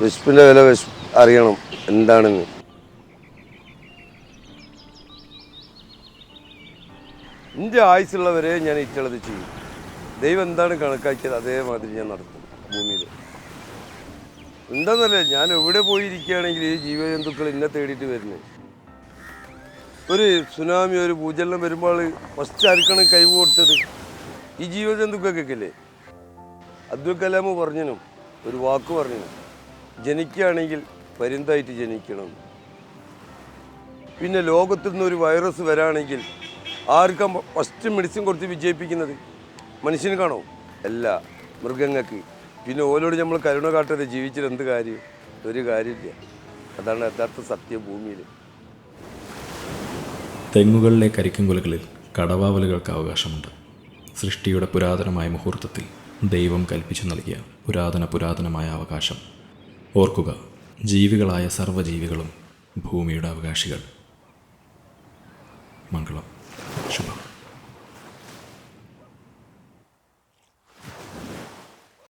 വിശപ്പിന്റെ വില അറിയണം. എന്താണെന്ന്. എന്റെ ആയുസുള്ളവരെ ഞാൻ ഇറ്റുള്ളത് ചെയ്യും. ദൈവം എന്താണ് കണക്കാക്കിയത്? അതേമാതിരി ഞാൻ നടത്തും ഭൂമിയിൽ. എന്താന്നല്ലേ ഞാൻ എവിടെ പോയിരിക്കുകയാണെങ്കിൽ ഈ ജീവജന്തുക്കൾ എന്നെ തേടിയിട്ട് വരുന്നത് ഒരു സുനാമി ഒരു ഭൂചലനം വരുമ്പോൾ ഫസ്റ്റ് ആർക്കാണ് കൈവ് കൊടുത്തത്? ഈ ജീവജന്തുക്കൾക്കൊക്കെ അബ്ദുൽ കലാം പറഞ്ഞനും ഒരു വാക്ക് പറഞ്ഞു ജനിക്കുകയാണെങ്കിൽ പരുന്തായിട്ട് ജനിക്കണം. പിന്നെ ലോകത്തിൽ നിന്ന് ഒരു വൈറസ് വരാണെങ്കിൽ ആർക്കാ ഫസ്റ്റ് മെഡിസിൻ കൊടുത്ത് വിജയിപ്പിക്കുന്നത്? മനുഷ്യന് കാണോ? അല്ല മൃഗങ്ങൾക്ക്. പിന്നെ ഓലോട് നമ്മൾ കരുണ കാട്ടാതെ ജീവിച്ചിട്ട് എന്ത് കാര്യം? ഒരു കാര്യമില്ല. അതാണ് യഥാർത്ഥ സത്യ ഭൂമിയിൽ. തെങ്ങുകളിലെ കരിക്കുംകുലകളിൽ കടവാവലുകൾക്ക് അവകാശമുണ്ട്. സൃഷ്ടിയുടെ പുരാതനമായ മുഹൂർത്തത്തിൽ ദൈവം കൽപ്പിച്ചു നൽകിയ പുരാതന പുരാതനമായ അവകാശം ഓർക്കുക ജീവികളായ സർവജീവികളും ഭൂമിയുടെ അവകാശികൾ. മംഗളം. ശുഭം.